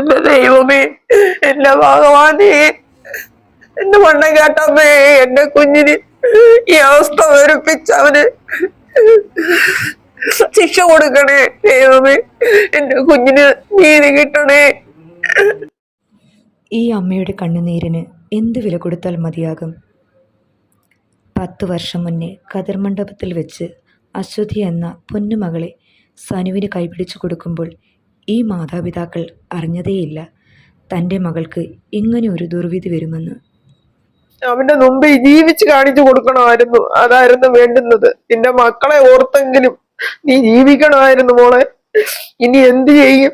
എന്റെ ദൈവമേ എന്റെ ഭഗവാനേ എന്റെ മണ്ണ കേട്ടമ്മേ എന്റെ കുഞ്ഞിന് ഈ അവസ്ഥ വരുപ്പിച്ചവന് ശിക്ഷ കൊടുക്കണേ ദൈവമേ എന്റെ കുഞ്ഞിന് നീതി കിട്ടണേ. ഈ അമ്മയുടെ കണ്ണുനീരിന് എന്ത് വില കൊടുത്താൽ മതിയാകും? പത്ത് വർഷം മുന്നേ കതിർ മണ്ഡപത്തിൽ വെച്ച് അശ്വതി എന്ന പൊന്നുമകളെ സനുവിന് കൈപിടിച്ചു കൊടുക്കുമ്പോൾ ഈ മാതാപിതാക്കൾ അറിഞ്ഞതേയില്ല. തന്റെ മകൾക്ക് ഇങ്ങനെ ഒരു ദുർവിധി വരുമെന്ന്. അവന്റെ മുമ്പ് ജീവിച്ച് കാണിച്ചു കൊടുക്കണമായിരുന്നു. അതായിരുന്നു വേണ്ടുന്നത്. നിന്റെ മക്കളെ ഓർത്തെങ്കിലും നീ ജീവിക്കണമായിരുന്നു മോളെ. ഇനി എന്ത് ചെയ്യും?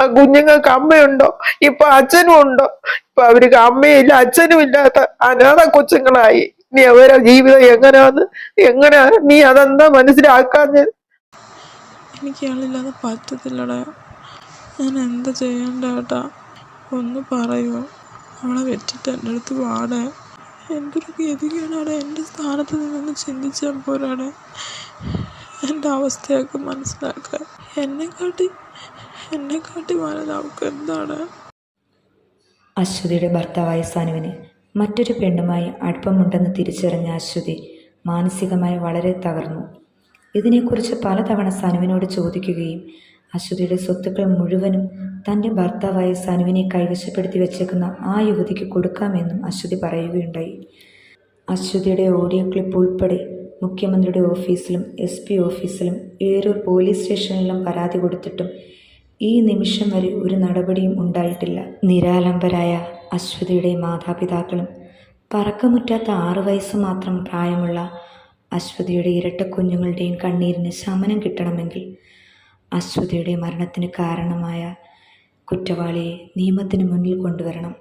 ആ കുഞ്ഞുങ്ങൾക്ക് അമ്മയുണ്ടോ? ഇപ്പൊ അച്ഛനും ഉണ്ടോ? ഇപ്പൊ അവർക്ക് അമ്മയില്ല അച്ഛനും ഇല്ലാത്ത അനാഥ കൊച്ചുങ്ങളായി. നീ അവരെ ജീവിതം എങ്ങനെയാന്ന്? എങ്ങനെയാ നീ അതെന്താ മനസ്സിലാക്കാഞ്ഞത്? എനിക്ക് ആളില്ലാതെ പറ്റത്തില്ലടാ. ഞാൻ എന്താ ചെയ്യണ്ട ഒന്ന് പറയുമോ അവളെ വെച്ചിട്ട് എന്റെ അടുത്ത് പാടേ എന്തൊരു ഗതികേടാടെ എന്റെ സ്ഥാനത്ത് നിന്നൊന്ന് ചിന്തിച്ചാൽ പോരാടെ. എന്റെ അവസ്ഥയൊക്കെ മനസ്സിലാക്കുക എന്നെക്കാട്ടി എന്നെക്കാട്ടി വലുത് അവൾക്ക് എന്താണ് അശ്വതിയുടെ ഭർത്താവായ സനുവിന് മറ്റൊരു പെണ്ണുമായി അടുപ്പമുണ്ടെന്ന് തിരിച്ചറിഞ്ഞ അശ്വതി മാനസികമായി വളരെ തകർന്നു. ഇതിനെക്കുറിച്ച് പലതവണ സനുവിനോട് ചോദിക്കുകയും അശ്വതിയുടെ സ്വത്തുക്കൾ മുഴുവനും തന്റെ ഭർത്താവായ സനുവിനെ കൈവശപ്പെടുത്തി വെച്ചേക്കുന്ന ആ യുവതിക്ക് കൊടുക്കാമെന്നും അശ്വതി പറയുകയുണ്ടായി. അശ്വതിയുടെ ഓഡിയോ ക്ലിപ്പ് ഉൾപ്പെടെ മുഖ്യമന്ത്രിയുടെ ഓഫീസിലും എസ് പി ഓഫീസിലും ഏരൂർ പോലീസ് സ്റ്റേഷനിലും പരാതി കൊടുത്തിട്ടും ഈ നിമിഷം വരെ ഒരു നടപടിയും ഉണ്ടായിട്ടില്ല. നിരാലംബരായ അശ്വതിയുടെ മാതാപിതാക്കളും പറക്കമുറ്റാത്ത ആറ് വയസ്സ് മാത്രം പ്രായമുള്ള അശ്വതിയുടെ ഇരട്ട കുഞ്ഞുങ്ങളുടെയും കണ്ണീരിന് ശമനം കിട്ടണമെങ്കിൽ അശ്വതിയുടെ മരണത്തിന് കാരണമായ കുറ്റവാളിയെ നിയമത്തിന് മുന്നിൽ കൊണ്ടുവരണം.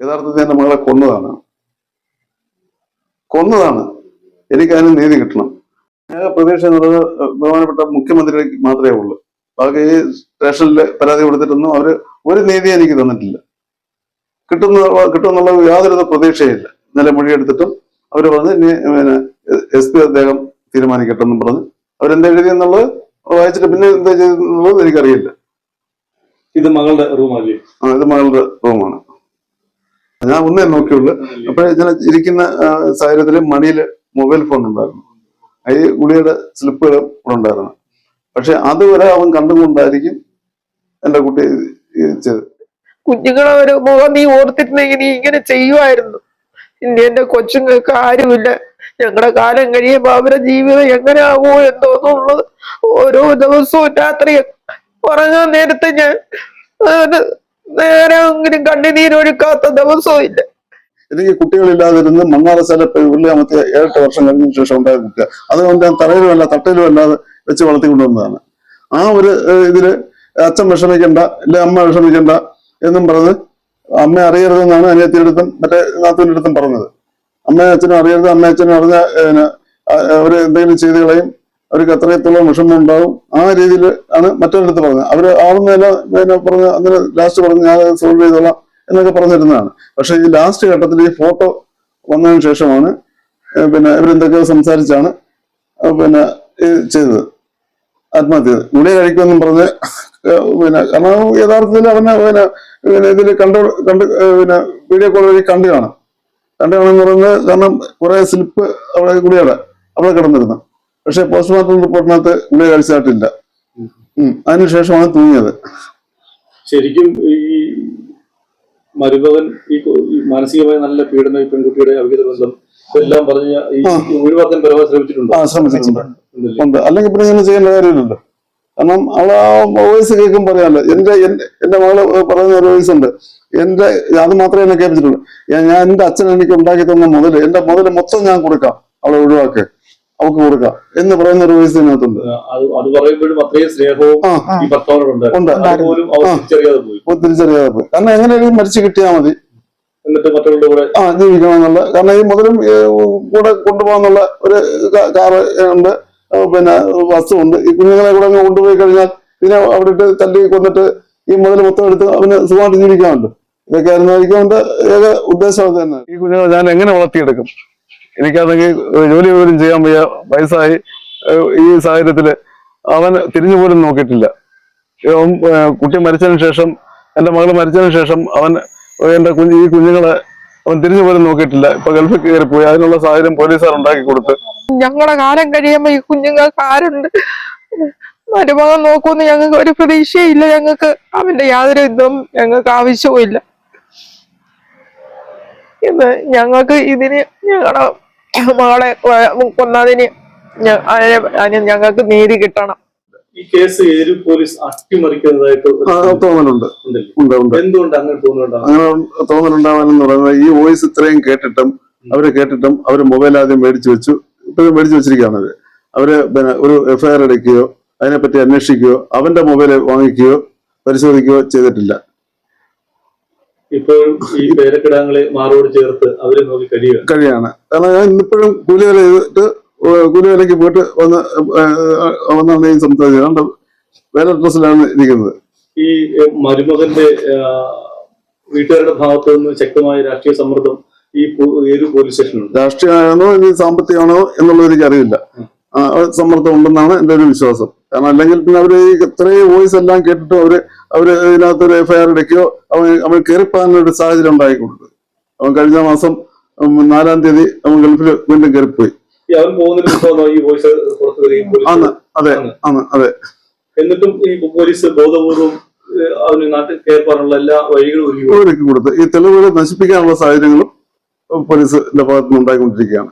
യഥാർത്ഥത്തിൽ എന്റെ മകളെ കൊന്നതാണ്. കൊന്നതാണ്. എനിക്ക് അതിന് നീതി കിട്ടണം. പ്രതീക്ഷ എന്നുള്ളത് ബഹുമാനപ്പെട്ട മുഖ്യമന്ത്രിക്ക് മാത്രമേ ഉള്ളൂ. ബാക്കി സ്റ്റേഷനിൽ പരാതി കൊടുത്തിട്ടൊന്നും അവർ ഒരു നീതി എനിക്ക് തന്നിട്ടില്ല. കിട്ടുന്ന കിട്ടുമെന്നുള്ള യാതൊരു പ്രതീക്ഷയില്ല. ഇന്നലെ മൊഴിയെടുത്തിട്ടും അവർ പറഞ്ഞ് പിന്നെ എസ് പി അദ്ദേഹം തീരുമാനിക്കട്ടെ എന്നും പറഞ്ഞ് അവരെന്താ എഴുതിയെന്നുള്ളത് വായിച്ചിട്ട് പിന്നെ എന്താ ചെയ്തെന്നുള്ളത് എനിക്കറിയില്ല. ഇത് മകളുടെ റൂമല്ലേ ആ ഇത് മകളുടെ റൂമാണ്. ഞാൻ ഒന്നേ നോക്കിയുള്ളൂ. അപ്പോഴേ ഞാൻ ഇരിക്കുന്ന സാഹചര്യത്തിൽ സാഹചര്യത്തിൽ മണിയിൽ മൊബൈൽ ഫോൺ ഉണ്ടായിരുന്നു അതിൽ ഗുളിയുടെ സ്ലിപ്പുകളും ഇവിടെ ഉണ്ടായിരുന്നു. പക്ഷെ അതുവരെ അവൻ കണ്ടുകൊണ്ടായിരിക്കും എന്റെ കുട്ടി ചെയ്ത് ചെയ്തത്. കുഞ്ഞുങ്ങളെ ഒരു മുഖം നീ ഓർത്തിരുന്നെങ്കിൽ നീ ഇങ്ങനെ ചെയ്യുമായിരുന്നു. ഇനി എന്റെ കൊച്ചുങ്ങൾക്ക് ആരുമില്ല. ഞങ്ങളുടെ കാലം കഴിയുമ്പോ അവരുടെ ജീവിതം എങ്ങനെ ആകുമോ എന്തോന്നുള്ളത് ഓരോ ദിവസവും രാത്രി ഉറങ്ങാൻ നേരത്തെ ഞാൻ നേരെ നേരെങ്കിലും കണ്ണുനീരൊഴുക്കാത്ത ദിവസവും ഇല്ല. എനിക്ക് കുട്ടികളില്ലാതിരുന്ന് മണ്ണാറശാല വെള്ളിയാമത്തെ ഏഴെട്ട് വർഷം കഴിഞ്ഞ ശേഷം ഉണ്ടായ കുട്ടിയ അതുകൊണ്ട് ഞാൻ തറയിലും അല്ല തട്ടയിലും അല്ലാതെ വെച്ച് വളർത്തിക്കൊണ്ടുവന്നതാണ്. ആ ഒരു ഇതിൽ അച്ഛൻ വിഷമിക്കണ്ട ഇല്ല അമ്മ വിഷമിക്കണ്ട എന്നും പറഞ്ഞ് അമ്മ അറിയരുതെന്നാണ് അനിയത്തിയുടെ അടുത്തും മറ്റേ നാത്തൂന്റെ അടുത്തും പറഞ്ഞത്. അമ്മയും അച്ഛനും അറിയരുത് അമ്മയും അച്ഛനും അറിഞ്ഞ അവർ എന്തെങ്കിലും ചെയ്ത് കളയും. അവർക്ക് അത്രയത്തോളം വിഷമം ഉണ്ടാവും. ആ രീതിയിൽ ആണ് മറ്റൊരിടത്ത് പറഞ്ഞത്. അവർ ആവുന്നതില പിന്നെ പറഞ്ഞ അങ്ങനെ ലാസ്റ്റ് പറഞ്ഞ് ഞാൻ സോൾവ് ചെയ്തോളാം എന്നൊക്കെ പറഞ്ഞിരുന്നതാണ്. പക്ഷെ ഈ ലാസ്റ്റ് ഘട്ടത്തിൽ ഈ ഫോട്ടോ വന്നതിന് ശേഷമാണ് പിന്നെ ഇവരെന്തൊക്കെയോ സംസാരിച്ചാണ് പിന്നെ ചെയ്തത് ആത്മഹത്യ ഗുളിക കഴിക്കുമെന്നും പറഞ്ഞ് പിന്നെ കാരണം യഥാർത്ഥത്തിൽ അവനെ പിന്നെ പിന്നെ ഇതിൽ കണ്ടു കണ്ട് പിന്നെ വീഡിയോ കോൾ വഴി കണ്ടു കാണാം. കാണുമെന്ന് പറയുന്നത് കാരണം കുറെ സ്ലിപ്പ് അവിടെ ഗുളികയുടെ അവിടെ കിടന്നിരുന്നു. പക്ഷെ പോസ്റ്റ്മോർട്ടം റിപ്പോർട്ടിനകത്ത് ഗുളിക കഴിച്ചതായിട്ടില്ല ഉം അതിനുശേഷമാണ് തൂങ്ങിയത്. ശരിക്കും ഈ മരുമകൻ ഈ മാനസികമായി നല്ല പീഡനം ഈ പെൺകുട്ടിയുടെ അവിഹിത ബന്ധം എല്ലാം പറഞ്ഞ ഈ. ഒഴിവാക്കാൻ പരമാവധി ശ്രമിച്ചിട്ടുണ്ടോ? അല്ലെങ്കിൽ പിന്നെ ഇങ്ങനെ ചെയ്യേണ്ട കാര്യമില്ലല്ലോ. കാരണം അവളെ ആ വോയിസ് കേൾക്കും പറയാമല്ലോ എന്റെ എന്റെ എന്റെ മകൾ പറയുന്ന ഒരു വോയിസ് ഉണ്ട്. എന്റെ അത് മാത്രമേ എന്നെ കേൾപ്പിച്ചിട്ടുള്ളൂ ഞാൻ എന്റെ അച്ഛൻ എനിക്ക് ഉണ്ടാക്കി തന്ന മുതൽ എന്റെ മുതൽ മൊത്തം ഞാൻ കൊടുക്കാം. അവളെ ഒഴിവാക്കി. അവൾക്ക് കൊടുക്കാം. എന്ന് പറയുന്ന ഒരു വോയിസ് ഇതിനകത്തുണ്ട്. അത് പറയുമ്പോഴും അത്രയും സ്നേഹവും. തിരിച്ചറിയാതെ പോയി. കാരണം എങ്ങനെയെങ്കിലും മരിച്ചു കിട്ടിയാൽ മതി. ആ ജീവിക്കണമെന്നുള്ള കാരണം ഈ മുതലും കൂടെ കൊണ്ടുപോകാന്നുള്ള ഒരു കാറ് ഉണ്ട്. പിന്നെ വസ്തു ഉണ്ട്. ഈ കുഞ്ഞുങ്ങളെ കൂടെ അങ്ങ് കൊണ്ടുപോയി കഴിഞ്ഞാൽ പിന്നെ അവിടെ ഇട്ട് തല്ലി കൊന്നിട്ട് ഈ മുതൽ മൊത്തം എടുത്ത് അവന് സുഖമായിട്ട് ജീവിക്കാനുണ്ട് ഇതൊക്കെ ആയിരുന്നായിരിക്കും അവന്റെ ഏക ഉദ്ദേശം അത് തന്നെ. ഈ കുഞ്ഞുങ്ങളെ ഞാൻ എങ്ങനെ വളർത്തിയെടുക്കും? എനിക്കാണെങ്കിൽ ജോലി പോലും ചെയ്യാൻ വയ്യ വയസ്സായി ഈ സാഹചര്യത്തിൽ അവൻ തിരിഞ്ഞു പോലും നോക്കിയിട്ടില്ല. കുട്ടി മരിച്ചതിന് ശേഷം എന്റെ മകൾ മരിച്ചതിന് ശേഷം അവൻ എന്റെ കുഞ്ഞ് ഈ കുഞ്ഞുങ്ങളെ അവൻ തിരിഞ്ഞു പോലും നോക്കിയിട്ടില്ല. ഇപ്പൊ ഗൾഫിൽ കയറി പോയി അതിനുള്ള സാഹചര്യം പോലീസുകാർ ഉണ്ടാക്കി കൊടുത്ത്. ഞങ്ങളുടെ കാലം കഴിയുമ്പോ ഈ കുഞ്ഞുങ്ങൾക്ക് ആരുണ്ട്? മരുമകൻ നോക്കൂന്ന് ഞങ്ങൾക്ക് ഒരു പ്രതീക്ഷയില്ല. ഞങ്ങൾക്ക് അവന്റെ യാതൊരു ഇതും ഞങ്ങൾക്ക് ആവശ്യവുമില്ല. ഇന്ന് ഞങ്ങൾക്ക് ഇതിന് ഞങ്ങളുടെ മകളെ കൊന്നതിന് ഞങ്ങൾക്ക് നീതി കിട്ടണം. ഈ കേസ് ഏരു പോലീസ് അട്ടിമറിക്കുന്നതായിട്ട് തോന്നലുണ്ട്. എന്തുകൊണ്ട് അങ്ങനെ തോന്നലുണ്ടാവാനെന്ന് പറയുന്നത് ഈ വോയിസ് ഇത്രയും കേട്ടിട്ടും അവർ കേട്ടിട്ടും അവർ മൊബൈൽ ആദ്യം മേടിച്ചു വെച്ചു. ഇപ്പൊ മേടിച്ചു വെച്ചിരിക്കുകയാണ് അവർ. അവർ പിന്നെ ഒരു എഫ്ഐആർ എടുക്കുകയോ അതിനെപ്പറ്റി അന്വേഷിക്കുകയോ അവന്റെ മൊബൈൽ വാങ്ങിക്കുകയോ പരിശോധിക്കുകയോ ചെയ്തിട്ടില്ല. ഇപ്പോഴും ഈ പേരക്കിടാങ്ങളെ മാറോട് ചേർത്ത് അവരെ നോക്കി കഴിയുക. കഴിയാണ്. കാരണം ഞാൻ ഇന്നിപ്പോഴും കൂലിവേല ചെയ്തിട്ട് കൂലി കൂലിവേലയ്ക്ക് പോയിട്ട് വന്ന് വന്നാണ് ഈ സംസാരിച്ചത്. വേറെ ഡ്രസ്സിലാണ് ഇരിക്കുന്നത്. ഈ മരുമകന്റെ വീട്ടുകാരുടെ ഭാഗത്തു നിന്ന് ശക്തമായ രാഷ്ട്രീയ സമ്മർദ്ദം ഈ ഏത് പോലീസ് സ്റ്റേഷനുണ്ട് രാഷ്ട്രീയമാണോ ഇനി സാമ്പത്തികമാണോ എന്നുള്ളത് എനിക്ക് അറിയില്ല സമ്മർദ്ദം ഉണ്ടെന്നാണ് എന്റെ ഒരു വിശ്വാസം. കാരണം അല്ലെങ്കിൽ പിന്നെ അവർ ഈ ഇത്രയും വോയിസ് എല്ലാം കേട്ടിട്ടും അവർ അവർ ഇതിനകത്ത് ഒരു എഫ്ഐആർ എടുക്കുകയോ അവൻ അവൻ കയറിപ്പോകാനൊരു സാഹചര്യം ഉണ്ടായിക്കൊണ്ട് അവൻ കഴിഞ്ഞ മാസം നാലാം തീയതി അവൻ ഗൾഫിൽ വീണ്ടും കയറിപ്പോയി. ആണ് അതെ ആണ്. ആണ് അതെ. എന്നിട്ടും ഈ പോലീസ് ബോധപൂർവം അവന് നാട്ടിൽ എല്ലാ വഴികളും ഒരുക്കി കൊടുത്ത്. ഈ തെളിവുകൾ നശിപ്പിക്കാനുള്ള സാഹചര്യങ്ങളും പോലീസിന്റെ ഭാഗത്തുനിന്ന് ഉണ്ടായിക്കൊണ്ടിരിക്കുകയാണ്